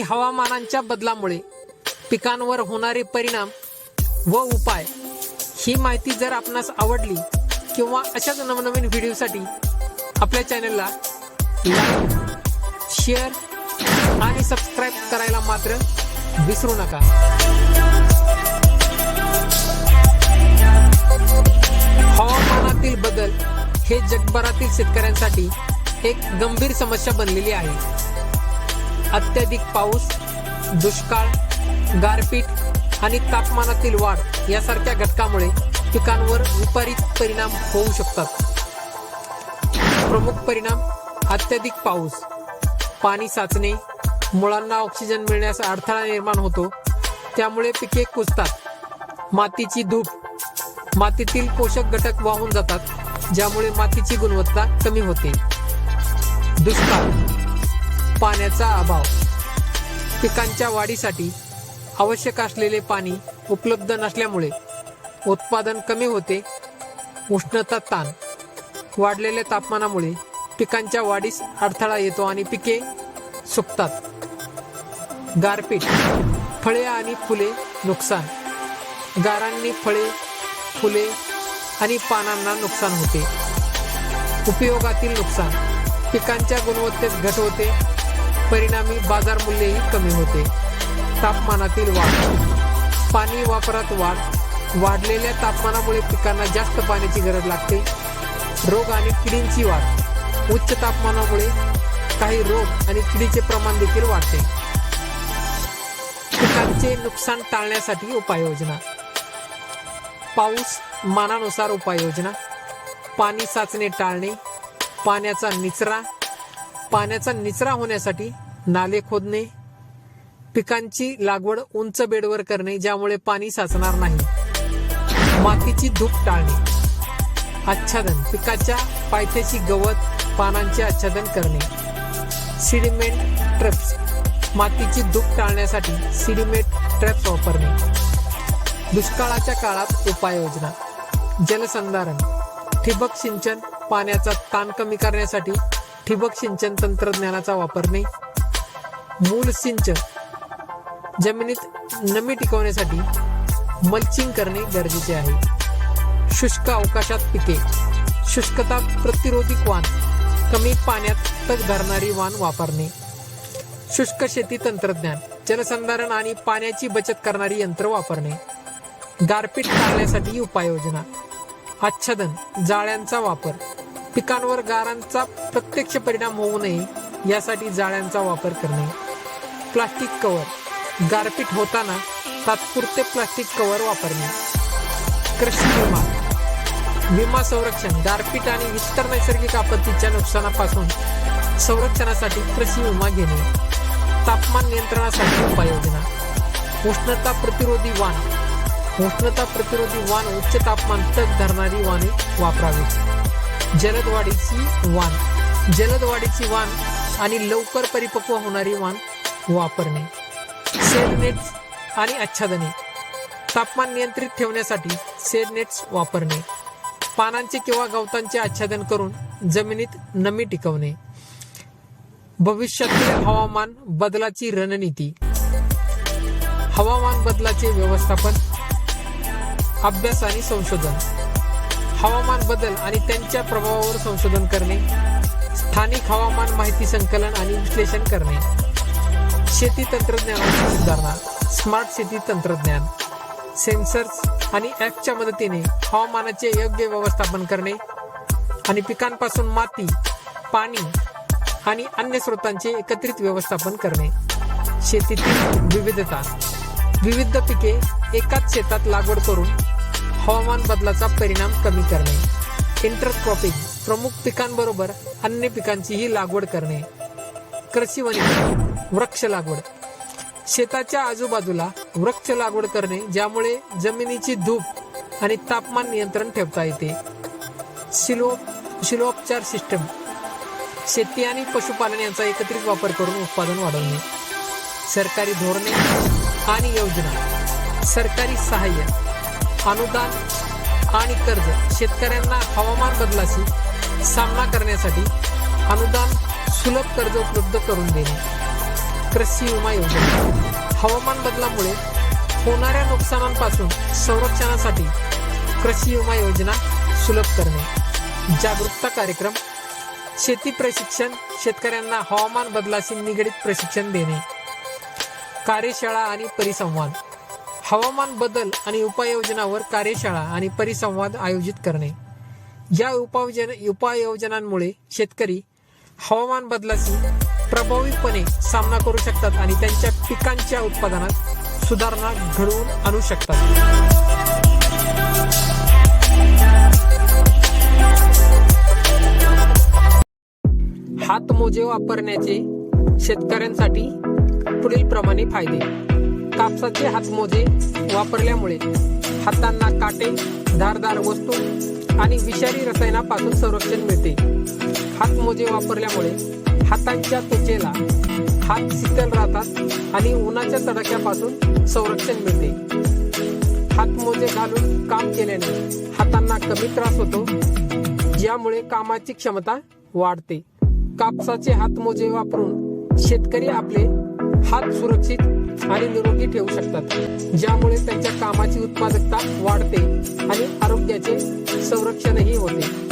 हवामानांच्या बदलामुळे पिकांवर होणारे परिणाम व उपाय ही माहिती जर आपणास आवडली किंवा अशाच नवनवीन व्हिडिओसाठी आपल्या चॅनलला लाईक शेअर आणि सबस्क्राईब करायला मात्र विसरू नका. हवामानातील बदल हे जगभरातील शेतकऱ्यांसाठी एक गंभीर समस्या बनलेली आहे. अत्याधिक पाऊस दुष्काळ गारपीट आणि तापमानातील वाढ यासारख्या घटकामुळे पिकांवर विपरीत परिणाम होऊ शकतात. प्रमुख परिणाम अत्याधिक पाऊस. पाणी साचणे मुळांना ऑक्सिजन मिळण्यास अडथळा निर्माण होतो त्यामुळे पिके कुजतात. मातीची धूप. मातीतील पोषक घटक वाहून जातात ज्यामुळे मातीची गुणवत्ता कमी होते. दुष्काळ. पाण्याचा अभाव. पिकांच्या वाढीसाठी आवश्यक असलेले पाणी उपलब्ध नसल्यामुळे उत्पादन कमी होते. उष्णता ताण. वाढलेल्या तापमानामुळे पिकांच्या वाढीस अडथळा येतो आणि पिके सुकतात. गारपीट. फळे आणि फुले नुकसान. गारांनी फळे फुले आणि पानांना नुकसान होते. उपयोगातील नुकसान. पिकांच्या गुणवत्तेत घट होते. परिणामी बाजार मूल्यही कमी होते. तापमानातील वाढ. पाणी वापरात वाढ. वाढलेल्या तापमानामुळे पिकांना जास्त पाण्याची गरज लागते. रोग आणि किडींची वाढ. उच्च तापमानामुळे काही रोग आणि किडीचे प्रमाण देखील वाढते. पिकांचे नुकसान टाळण्यासाठी उपाययोजना. पाऊस मानानुसार उपाययोजना. पाणी साचणे टाळणे. पाण्याचा निचरा. पाण्याचा निचरा होण्यासाठी नाले खोदणे पिकांची लागवड उंच बेडवर करणे ज्यामुळे पाणी साचणार नाही. मातीची धूप टाळणे. आच्छादन. पिकाच्या पायथ्याची गवत पानांचे आच्छादन करणे. सिडिमेंट ट्रप्स. मातीची धूप टाळण्यासाठी सिडिमेंट ट्रॅप्स वापरणे. दुष्काळाच्या काळात उपाययोजना. जलसंधारण. ठिबक सिंचन पाण्याचा ताण कमी करण्यासाठी ठिबक सिंचन तंत्रज्ञानाचा वापरणे मूल सिंचन जमिनीत नमी टिकवण्यासाठी मल्चिंग करणे गरजेचे आहे. शुष्क अवकाशात पिके शुष्कता प्रतिरोधक वाण कमी पाण्यात तग धरणारी वाण वापरणे. शुष्क शेती तंत्रज्ञान जलसंधारण आणि पाण्याची बचत करणारी यंत्र वापरणे. गारपीट टाळण्यासाठी उपाययोजना. आच्छादन जाळ्यांचा वापर. पिकांवर गारांचा प्रत्यक्ष परिणाम होऊ नये यासाठी जाळ्यांचा वापर करणे. Plastic cover. गारपीट होताना तात्पुरते प्लास्टिक कवर वापरणे. कृषी विमा. विमा संरक्षण. गारपीट आणि इतर नैसर्गिक आपत्तीच्या नुकसानापासून संरक्षणासाठी कृषी विमा घेणे. तापमान नियंत्रणासाठी उपाययोजना. उष्णता प्रतिरोधी वाण. उष्णता प्रतिरोधी वाण उच्च तापमान तग धरणारी वाणे वापरावी. जलद वाढीची वाण. जलद वाढीची वाण आणि लवकर परिपक्व होणारी वाण वापरणे. सेड नेट्स आणि आच्छादने. तापमान नियंत्रित ठेवण्यासाठी सेड नेट्स वापरणे. पानांचे किंवा गवतांचे आच्छादन करून जमिनीत नमी टिकवणे. भविष्यातील हवामान बदलाची रणनीती. हवामान बदलाचे व्यवस्थापन अभ्यास आणि संशोधन. हवामान बदल आणि त्यांच्या प्रभावावर संशोधन करणे स्थानिक हवामान माहिती संकलन आणि विश्लेषण करणे. शेती तंत्रज्ञानाची सुधारणा स्मार्ट शेती तंत्रज्ञान सेन्सर्स आणि ॲपच्या मदतीने हवामानाचे योग्य व्यवस्थापन करणे आणि पिकांपासून माती पाणी आणि अन्य स्रोतांचे एकत्रित व्यवस्थापन करणे. शेतीतील विविधता विविध पिके एकाच शेतात लागवड करून हवामान बदलाचा परिणाम कमी करणे. इंटरक्रॉपिंग प्रमुख पिकांबरोबर अन्य पिकांचीही लागवड करणे. कृषी वनीकरण वृक्ष लागवड. शेताच्या आजूबाजूला वृक्ष लागवड करणे ज्यामुळे जमिनीची धूप आणि तापमान नियंत्रण ठेवता येते. शिलो शिलोपचार सिस्टम. शेती आणि पशुपालन यांचा एकत्रित वापर करून उत्पादन वाढवणे. सरकारी धोरणे आणि योजना. सरकारी सहाय्य. अनुदान आणि कर्ज शेतकऱ्यांना हवामान बदलाशी सामना करण्यासाठी अनुदान सुलभ कर्ज उपलब्ध करून देणे. कृषी विमा योजना. हवामान बदलामुळे होणाऱ्या नुकसानांपासून संरक्षणासाठी कृषी विमा योजना सुलभ करणे. जागरूकता कार्यक्रम शेती प्रशिक्षण शेतकऱ्यांना हवामान बदलाशी निगडीत प्रशिक्षण देणे. कार्यशाळा आणि परिसंवाद. हवामान बदल आणि उपाययोजनावर कार्यशाळा आणि परिसंवाद आयोजित करणे. या उपायोजन उपाययोजनांमुळे शेतकरी हवामान बदलाशी प्रभावीपणे सामना करू शकतात आणि त्यांच्या पिकांच्या उत्पादनात सुधारणा घडवून आणू शकतात. हातमोजे वापरण्याचे शेतकऱ्यांसाठी पुढील प्रमाणे फायदे. कापसाचे हातमोजे वापरल्यामुळे हातांना काटे धारदार वस्तू आणि विषारी रसायनापासून संरक्षण मिळते. हातमोजे वापरल्यामुळे हातांच्या त्वचेला हात शीतल राहतात आणि उन्हाच्या तडाख्यापासून संरक्षण मिळते. हातमोजे घालून काम केल्याने हातांना कमी त्रास होतो ज्यामुळे कामाची क्षमता वाढते. कापसाचे हातमोजे वापरून शेतकरी आपले हात सुरक्षित आणि निरोगी ठेवू शकतात. ज्यामुळे त्यांच्या कामाची उत्पादकता वाढते आणि आरोग्याचे संरक्षणही होते.